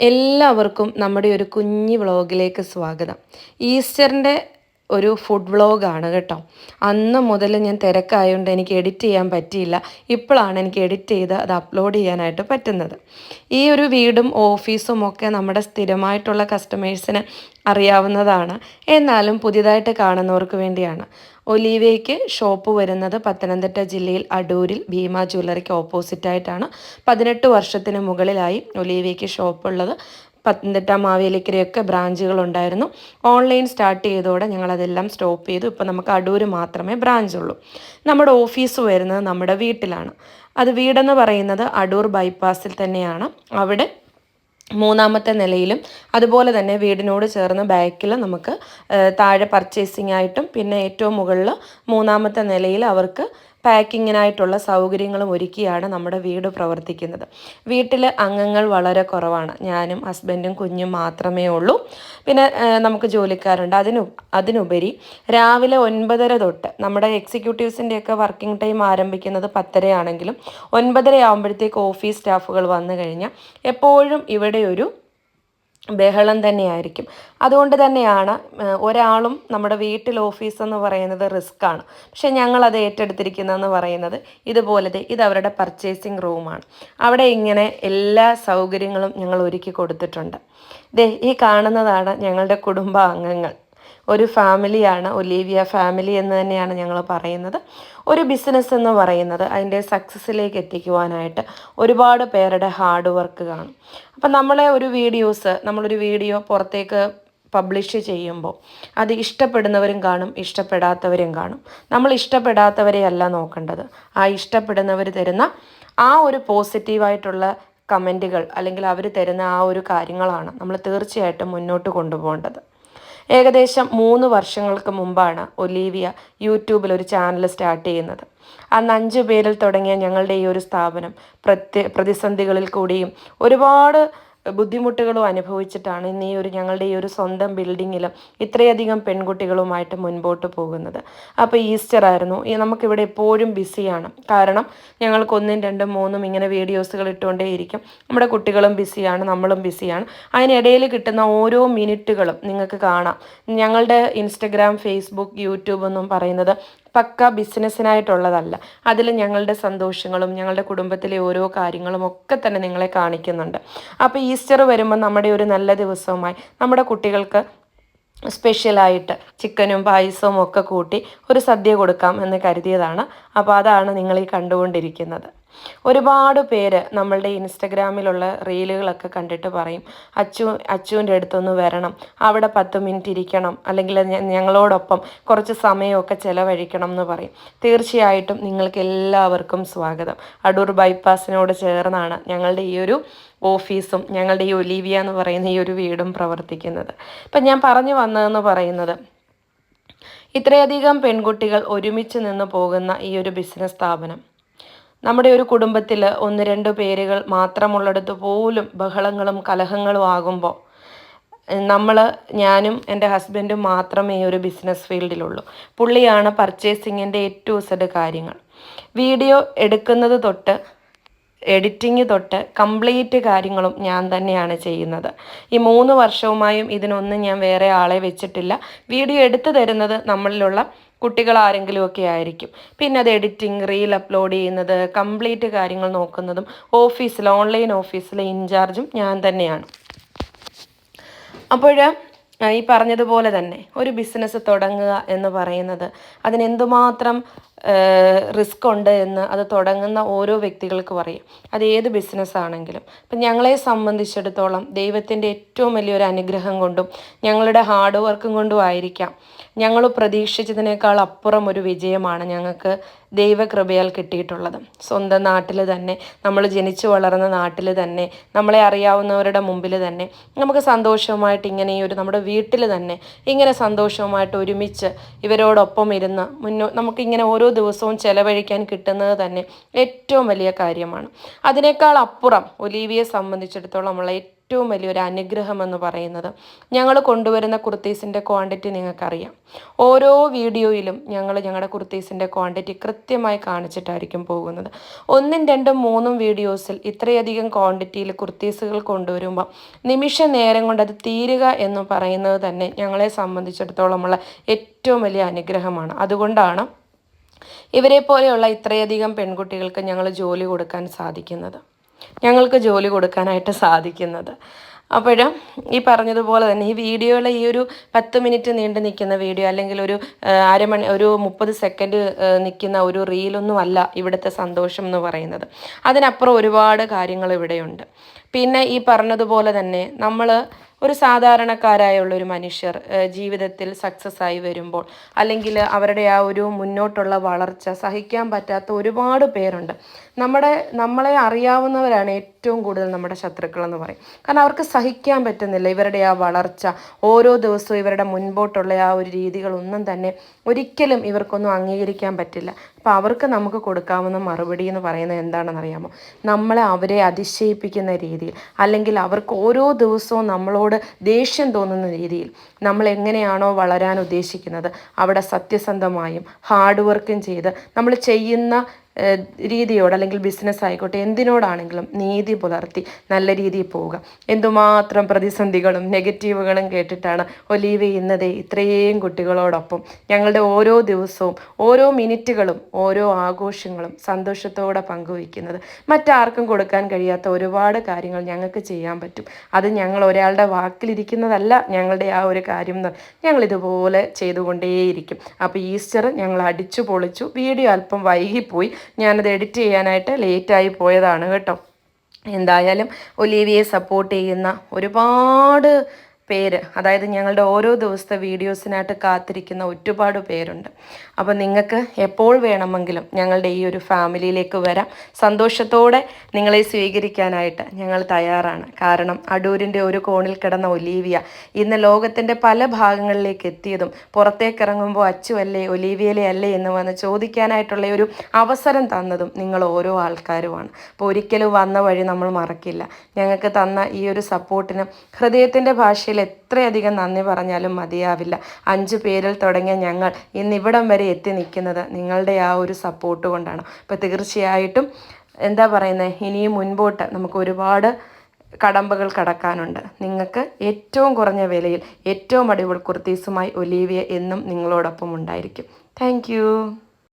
എല്ലാവർക്കും നമ്മുടെ ഒരു കുഞ്ഞു വ്ളോഗിലേക്ക് സ്വാഗതം. ഈസ്റ്ററിന്റെ ഒരു ഫുഡ് വ്ളോഗാണ് കേട്ടോ. അന്ന് മുതൽ ഞാൻ തിരക്കായതുകൊണ്ട് എനിക്ക് എഡിറ്റ് ചെയ്യാൻ പറ്റിയില്ല. ഇപ്പോഴാണ് എനിക്ക് എഡിറ്റ് ചെയ്ത് അത് അപ്ലോഡ് ചെയ്യാനായിട്ട് പറ്റുന്നത്. ഈ ഒരു വീടും ഓഫീസും ഒക്കെ നമ്മുടെ സ്ഥിരമായിട്ടുള്ള കസ്റ്റമേഴ്സിന് അറിയാവുന്നതാണ്. എന്നാലും പുതിയതായിട്ട് കാണുന്നവർക്ക് വേണ്ടിയാണ്. ഒലീവയ്ക്ക് ഷോപ്പ് വരുന്നത് പത്തനംതിട്ട ജില്ലയിൽ അടൂരിൽ ഭീമ ജ്വല്ലറിക്ക് ഓപ്പോസിറ്റായിട്ടാണ് പതിനെട്ട് വർഷത്തിന് മുകളിലായി ഒലീവയ്ക്ക് ഷോപ്പുള്ളത് പത്തനംതിട്ട മാവേലിക്കരയൊക്കെ ബ്രാഞ്ചുകളുണ്ടായിരുന്നു ഓൺലൈൻ സ്റ്റാർട്ട് ചെയ്തതോടെ ഞങ്ങളതെല്ലാം സ്റ്റോപ്പ് ചെയ്തു. ഇപ്പോൾ നമുക്ക് അടൂർ മാത്രമേ ബ്രാഞ്ചുള്ളൂ നമ്മുടെ ഓഫീസ് വരുന്നത് നമ്മുടെ വീട്ടിലാണ്. അത് വീടെന്ന് പറയുന്നത് അടൂർ ബൈപ്പാസിൽ തന്നെയാണ്. അവിടെ മൂന്നാമത്തെ നിലയിലും അതുപോലെ തന്നെ വീടിനോട് ചേർന്ന് ബാക്കിൽ നമുക്ക് താഴെ പർച്ചേസിംഗ് ആയിട്ടും പിന്നെ ഏറ്റവും മുകളിൽ മൂന്നാമത്തെ നിലയിൽ അവർക്ക് പാക്കിങ്ങിനായിട്ടുള്ള സൗകര്യങ്ങളും ഒരുക്കിയാണ് നമ്മുടെ വീട് പ്രവർത്തിക്കുന്നത്. വീട്ടിൽ അംഗങ്ങൾ വളരെ കുറവാണ്. ഞാനും ഹസ്ബൻഡും കുഞ്ഞും മാത്രമേ ഉള്ളൂ. പിന്നെ നമുക്ക് ജോലിക്കാരുണ്ട്. അതിനു അതിനുപരി രാവിലെ ഒൻപതര തൊട്ട് നമ്മുടെ എക്സിക്യൂട്ടീവ്സിന്റെയൊക്കെ വർക്കിംഗ് ടൈം ആരംഭിക്കുന്നത് പത്തരയാണെങ്കിലും ഒൻപതര ആകുമ്പോഴത്തേക്ക് ഓഫീസ് സ്റ്റാഫുകൾ വന്നു കഴിഞ്ഞാൽ എപ്പോഴും ഇവിടെ ഒരു ബഹളം തന്നെയായിരിക്കും. അതുകൊണ്ട് തന്നെയാണ് ഒരാളും നമ്മുടെ വീട്ടിൽ ഓഫീസ് എന്ന് പറയുന്നത് റിസ്ക്കാണ് പക്ഷേ ഞങ്ങളത് ഏറ്റെടുത്തിരിക്കുന്നതെന്ന് പറയുന്നത് ഇതുപോലത്തെ ഇത് അവരുടെ പർച്ചേസിങ് റൂമാണ്. അവിടെ ഇങ്ങനെ എല്ലാ സൗകര്യങ്ങളും ഞങ്ങൾ ഒരുക്കി കൊടുത്തിട്ടുണ്ട്. ദേ ഈ കാണുന്നതാണ് ഞങ്ങളുടെ കുടുംബാംഗങ്ങൾ. ഒരു ഫാമിലിയാണ് ഒലീവിയ ഫാമിലി എന്ന് തന്നെയാണ് ഞങ്ങൾ പറയുന്നത്. ഒരു ബിസിനസ് എന്ന് പറയുന്നത് അതിന്റെ സക്സസ്സിലേക്ക് എത്തിക്കുവാനായിട്ട് ഒരുപാട് പേരുടെ ഹാർഡ് വർക്ക് കാണും. അപ്പം നമ്മളെ ഒരു വീഡിയോസ് നമ്മളൊരു വീഡിയോ പുറത്തേക്ക് പബ്ലിഷ് ചെയ്യുമ്പോൾ അത് ഇഷ്ടപ്പെടുന്നവരും കാണും ഇഷ്ടപ്പെടാത്തവരും കാണും. നമ്മൾ ഇഷ്ടപ്പെടാത്തവരെ അല്ല നോക്കേണ്ടത്. ആ ഇഷ്ടപ്പെടുന്നവർ തരുന്ന ആ ഒരു പോസിറ്റീവായിട്ടുള്ള കമന്റുകൾ അല്ലെങ്കിൽ അവർ തരുന്ന ആ ഒരു കാര്യങ്ങളാണ് നമ്മൾ തീർച്ചയായിട്ടും മുന്നോട്ട് കൊണ്ടുപോകേണ്ടത്. ഏകദേശം മൂന്ന് വർഷങ്ങൾക്ക് മുമ്പാണ് ഒലീവിയ യൂട്യൂബിൽ ഒരു ചാനൽ സ്റ്റാർട്ട് ചെയ്യുന്നത്. അന്ന് അഞ്ച് പേരിൽ തുടങ്ങിയ ഞങ്ങളുടെ ഈ ഒരു സ്ഥാപനം പ്രത്യ പ്രതിസന്ധികളിൽ കൂടിയും ഒരുപാട് ബുദ്ധിമുട്ടുകളും അനുഭവിച്ചിട്ടാണ് ഇന്ന് ഈ ഒരു ഞങ്ങളുടെ ഈ ഒരു സ്വന്തം ബിൽഡിങ്ങിലും ഇത്രയധികം പെൺകുട്ടികളുമായിട്ട് മുൻപോട്ട് പോകുന്നത്. അപ്പോൾ ഈസ്റ്റർ ആയിരുന്നു. നമുക്കിവിടെ എപ്പോഴും ബിസിയാണ്. കാരണം ഞങ്ങൾക്ക് ഒന്നും രണ്ടും മൂന്നും ഇങ്ങനെ വീഡിയോസുകൾ ഇട്ടുകൊണ്ടേയിരിക്കും നമ്മുടെ കുട്ടികളും ബിസിയാണ് നമ്മളും ബിസിയാണ്. അതിനിടയിൽ കിട്ടുന്ന ഓരോ മിനിറ്റുകളും നിങ്ങൾക്ക് കാണാം. ഞങ്ങളുടെ ഇൻസ്റ്റഗ്രാം ഫേസ്ബുക്ക് യൂട്യൂബ് എന്നും പറയുന്നത് പക്ക ബിസിനസ്സിനായിട്ടുള്ളതല്ല. അതിൽ ഞങ്ങളുടെ സന്തോഷങ്ങളും ഞങ്ങളുടെ കുടുംബത്തിലെ ഓരോ കാര്യങ്ങളും ഒക്കെ തന്നെ നിങ്ങളെ കാണിക്കുന്നുണ്ട്. അപ്പോൾ ഈസ്റ്റർ വരുമ്പോൾ നമ്മുടെ ഒരു നല്ല ദിവസവുമായി നമ്മുടെ കുട്ടികൾക്ക് സ്പെഷ്യലായിട്ട് ചിക്കനും പായസവും ഒക്കെ കൂട്ടി ഒരു സദ്യ കൊടുക്കാം എന്ന് കരുതിയതാണ്. അപ്പോൾ അതാണ് നിങ്ങൾ ഈ കണ്ടുകൊണ്ടിരിക്കുന്നത്. ഒരുപാട് പേര് നമ്മളുടെ ഇൻസ്റ്റഗ്രാമിലുള്ള റീലുകളൊക്കെ കണ്ടിട്ട് പറയും അച്ചു അച്ചുവിന്റെ അടുത്തൊന്ന് വരണം അവിടെ പത്ത് മിനിറ്റ് ഇരിക്കണം അല്ലെങ്കിൽ ഞങ്ങളോടൊപ്പം കുറച്ച് സമയമൊക്കെ ചിലവഴിക്കണം എന്ന് പറയും. തീർച്ചയായിട്ടും നിങ്ങൾക്ക് എല്ലാവർക്കും സ്വാഗതം. അടൂർ ബൈപ്പാസിനോട് ചേർന്നാണ് ഞങ്ങളുടെ ഈ ഒരു ഓഫീസും ഞങ്ങളുടെ ഈ ഒലീവിയ എന്ന് പറയുന്ന ഈ ഒരു വീടും പ്രവർത്തിക്കുന്നത്. ഇപ്പം ഞാൻ പറഞ്ഞു വന്നതെന്ന് പറയുന്നത് ഇത്രയധികം പെൺകുട്ടികൾ ഒരുമിച്ച് നിന്ന് പോകുന്ന ഈ ഒരു ബിസിനസ് സ്ഥാപനം നമ്മുടെ ഒരു കുടുംബത്തിൽ ഒന്ന് രണ്ട് പേരുകൾ മാത്രമുള്ളിടത്ത് പോലും ബഹളങ്ങളും കലഹങ്ങളും ആകുമ്പോൾ നമ്മൾ ഞാനും എന്റെ ഹസ്ബൻഡും മാത്രമേ ഒരു ബിസിനസ് ഫീൽഡിലുള്ളൂ പുള്ളിയാണ് പർച്ചേസിങ്ങിന്റെ ഏറ്റവും സെഡ് കാര്യങ്ങൾ. വീഡിയോ എടുക്കുന്നത് തൊട്ട് എഡിറ്റിംഗ് തൊട്ട് കംപ്ലീറ്റ് കാര്യങ്ങളും ഞാൻ തന്നെയാണ് ചെയ്യുന്നത്. ഈ മൂന്ന് വർഷവുമായും ഇതിനൊന്നും ഞാൻ വേറെ ആളെ വെച്ചിട്ടില്ല. വീഡിയോ എടുത്തു തരുന്നത് നമ്മളിലുള്ള കുട്ടികൾ ആരെങ്കിലും ഒക്കെ ആയിരിക്കും. പിന്നെ അത് എഡിറ്റിംഗ് റീൽ അപ്ലോഡ് ചെയ്യുന്നത് കംപ്ലീറ്റ് കാര്യങ്ങൾ നോക്കുന്നതും ഓഫീസിൽ ഓൺലൈൻ ഓഫീസിലെ ഇൻചാർജും ഞാൻ തന്നെയാണ്. അപ്പോൾ ഈ പറഞ്ഞതുപോലെ തന്നെ ഒരു ബിസിനസ് തുടങ്ങുക എന്ന് പറയുന്നത് അതിനെന്തുമാത്രം റിസ്ക് ഉണ്ട് എന്ന് അത് തുടങ്ങുന്ന ഓരോ വ്യക്തികൾക്കും അറിയാം അത് ഏത് ബിസിനസ് ആണെങ്കിലും. ഇപ്പം ഞങ്ങളെ സംബന്ധിച്ചിടത്തോളം ദൈവത്തിന്റെ ഏറ്റവും വലിയൊരു അനുഗ്രഹം കൊണ്ടും ഞങ്ങളുടെ ഹാർഡ് വർക്കും കൊണ്ടും ആയിരിക്കാം. ഞങ്ങൾ പ്രതീക്ഷിച്ചതിനേക്കാൾ അപ്പുറം ഒരു വിജയമാണ് ഞങ്ങൾക്ക് ദൈവകൃപയാൽ കിട്ടിയിട്ടുള്ളത്. സ്വന്തം നാട്ടിൽ തന്നെ നമ്മൾ ജനിച്ചു വളർന്ന നാട്ടിൽ തന്നെ നമ്മളെ അറിയാവുന്നവരുടെ മുമ്പിൽ തന്നെ നമുക്ക് സന്തോഷമായിട്ട് ഇങ്ങനെ ഈ ഒരു നമ്മുടെ വീട്ടിൽ തന്നെ ഇങ്ങനെ സന്തോഷവുമായിട്ട് ഒരുമിച്ച് ഇവരോടൊപ്പം ഇരുന്ന് മുന്നോ നമുക്കിങ്ങനെ ഓരോ ദിവസവും ചെലവഴിക്കാൻ കിട്ടുന്നത് തന്നെ ഏറ്റവും വലിയ കാര്യമാണ്. അതിനേക്കാൾ അപ്പുറം ഒലീവിയെ സംബന്ധിച്ചിടത്തോളം ഉള്ള ഏറ്റവും വലിയൊരു അനുഗ്രഹം എന്ന് പറയുന്നത് ഞങ്ങൾ കൊണ്ടുവരുന്ന കുർത്തീസിന്റെ ക്വാണ്ടിറ്റി നിങ്ങൾക്കറിയാം. ഓരോ വീഡിയോയിലും ഞങ്ങൾ ഞങ്ങളുടെ കുർത്തീസിന്റെ ക്വാണ്ടിറ്റി കൃത്യമായി കാണിച്ചിട്ടായിരിക്കും പോകുന്നത്. ഒന്നും രണ്ടും മൂന്നും വീഡിയോസിൽ ഇത്രയധികം ക്വാണ്ടിറ്റിയിൽ കുർത്തീസുകൾ കൊണ്ടുവരുമ്പോൾ നിമിഷ നേരം കൊണ്ട് അത് തീരുക എന്ന് പറയുന്നത് തന്നെ ഞങ്ങളെ സംബന്ധിച്ചിടത്തോളമുള്ള ഏറ്റവും വലിയ അനുഗ്രഹമാണ്. അതുകൊണ്ടാണ് ഇവരെ പോലെയുള്ള ഇത്രയധികം പെൺകുട്ടികൾക്ക് ഞങ്ങൾ ജോലി കൊടുക്കാൻ സാധിക്കുന്നത്. ഞങ്ങൾക്ക് ജോലി കൊടുക്കാനായിട്ട് സാധിക്കുന്നത്. അപ്പോൾ ഈ പറഞ്ഞതുപോലെ തന്നെ ഈ വീഡിയോയിലെ ഈ ഒരു പത്ത് മിനിറ്റ് നീണ്ടു നിൽക്കുന്ന വീഡിയോ അല്ലെങ്കിൽ ഒരു അരമണി ഒരു മുപ്പത് സെക്കൻഡ് നിൽക്കുന്ന ഒരു റീലൊന്നും അല്ല ഇവിടുത്തെ സന്തോഷം എന്ന് പറയുന്നത്. അതിനപ്പുറം ഒരുപാട് കാര്യങ്ങൾ ഇവിടെയുണ്ട്. പിന്നെ ഈ പറഞ്ഞതുപോലെ തന്നെ നമ്മൾ ഒരു സാധാരണക്കാരായുള്ള ഒരു മനുഷ്യർ ജീവിതത്തിൽ സക്സസ് ആയി വരുമ്പോൾ അല്ലെങ്കിൽ അവരുടെ ആ ഒരു മുന്നോട്ടുള്ള വളർച്ച സഹിക്കാൻ പറ്റാത്ത ഒരുപാട് പേരുണ്ട്. നമ്മുടെ നമ്മളെ അറിയാവുന്നവരാണ് ഏറ്റവും കൂടുതൽ നമ്മുടെ ശത്രുക്കൾ എന്ന് പറയും. കാരണം അവർക്ക് സഹിക്കാൻ പറ്റുന്നില്ല. ഇവരുടെ ആ വളർച്ച ഓരോ ദിവസവും ഇവരുടെ മുൻപോട്ടുള്ള ആ ഒരു രീതികളൊന്നും തന്നെ ഒരിക്കലും ഇവർക്കൊന്നും അംഗീകരിക്കാൻ പറ്റില്ല. അപ്പോൾ അവർക്ക് നമുക്ക് കൊടുക്കാവുന്ന മറുപടി എന്ന് പറയുന്നത് എന്താണെന്ന് അറിയാമോ? നമ്മളെ അവരെ അതിശയിപ്പിക്കുന്ന രീതിയിൽ അല്ലെങ്കിൽ അവർക്ക് ഓരോ ദിവസവും നമ്മളോട് ദേഷ്യം തോന്നുന്ന രീതിയിൽ നമ്മൾ എങ്ങനെയാണോ വളരാൻ ഉദ്ദേശിക്കുന്നത്. അവിടെ സത്യസന്ധമായും ഹാർഡ് വർക്കും ചെയ്ത് നമ്മൾ ചെയ്യുന്ന രീതിയോട് അല്ലെങ്കിൽ ബിസിനസ് ആയിക്കോട്ടെ എന്തിനോടാണെങ്കിലും നീതി പുലർത്തി നല്ല രീതിയിൽ പോവുക. എന്തുമാത്രം പ്രതിസന്ധികളും നെഗറ്റീവുകളും കേട്ടിട്ടാണ് ഒലീവ് ഇന്നതേ ഇത്രയും കുട്ടികളോടൊപ്പം ഞങ്ങളുടെ ഓരോ ദിവസവും ഓരോ മിനിറ്റുകളും ഓരോ ആഘോഷങ്ങളും സന്തോഷത്തോടെ പങ്കുവയ്ക്കുന്നത്. മറ്റാർക്കും കൊടുക്കാൻ കഴിയാത്ത ഒരുപാട് കാര്യങ്ങൾ ഞങ്ങൾക്ക് ചെയ്യാൻ പറ്റും. അത് ഞങ്ങൾ ഒരാളുടെ വാക്കിലിരിക്കുന്നതല്ല ഞങ്ങളുടെ ആ ഒരു കാര്യം ഞങ്ങൾ ഇതുപോലെ ചെയ്തുകൊണ്ടേയിരിക്കും. അപ്പോൾ ഈസ്റ്റർ ഞങ്ങൾ അടിച്ചു പൊളിച്ചു വീഡിയോ അല്പം വൈകിപ്പോയി. ഞാനത് എഡിറ്റ് ചെയ്യാനായിട്ട് ലേറ്റായി പോയതാണ് കേട്ടോ. എന്തായാലും ഒലീവിയെ സപ്പോർട്ട് ചെയ്യുന്ന ഒരുപാട് പേര് അതായത് ഞങ്ങളുടെ ഓരോ ദിവസത്തെ വീഡിയോസിനായിട്ട് കാത്തിരിക്കുന്ന ഒരുപാട് പേരുണ്ട്. അപ്പോൾ നിങ്ങൾക്ക് എപ്പോൾ വേണമെങ്കിലും ഞങ്ങളുടെ ഈ ഒരു ഫാമിലിയിലേക്ക് വരാം. സന്തോഷത്തോടെ നിങ്ങളെ സ്വീകരിക്കാനായിട്ട് ഞങ്ങൾ തയ്യാറാണ്. കാരണം അടൂരിന്റെ ഒരു കോണിൽ കിടന്ന ഒലീവിയ ഇന്ന് ലോകത്തിന്റെ പല ഭാഗങ്ങളിലേക്ക് എത്തിയതും പുറത്തേക്ക് ഇറങ്ങുമ്പോൾ അച്ചുവല്ലേ ഒലീവിയലെ അല്ലേ എന്ന് വന്ന് ചോദിക്കാനായിട്ടുള്ള ഒരു അവസരം തന്നതും നിങ്ങൾ ഓരോ ആൾക്കാരുമാണ്. അപ്പോൾ ഒരിക്കലും വന്ന വഴി നമ്മൾ മറക്കില്ല. ഞങ്ങൾക്ക് തന്ന ഈ ഒരു സപ്പോർട്ടിന് ഹൃദയത്തിന്റെ ഭാഷയിൽ എത്രയധികം നന്ദി പറഞ്ഞാലും മതിയാവില്ല. അഞ്ച് പേരിൽ തുടങ്ങിയ ഞങ്ങൾ ഇന്നിവിടം വരെ എത്തി നിൽക്കുന്നത് നിങ്ങളുടെ ആ ഒരു സപ്പോർട്ട് കൊണ്ടാണ്. അപ്പോൾ തീർച്ചയായിട്ടും എന്താ പറയുന്നത് ഇനിയും മുൻപോട്ട് നമുക്ക് ഒരുപാട് കടമ്പകൾ കടക്കാനുണ്ട്. നിങ്ങൾക്ക് ഏറ്റവും കുറഞ്ഞ വിലയിൽ ഏറ്റവും അടിപൊളി കുർത്തീസുമായി ഒലീവിയ എന്നും നിങ്ങളോടൊപ്പം ഉണ്ടായിരിക്കും. താങ്ക്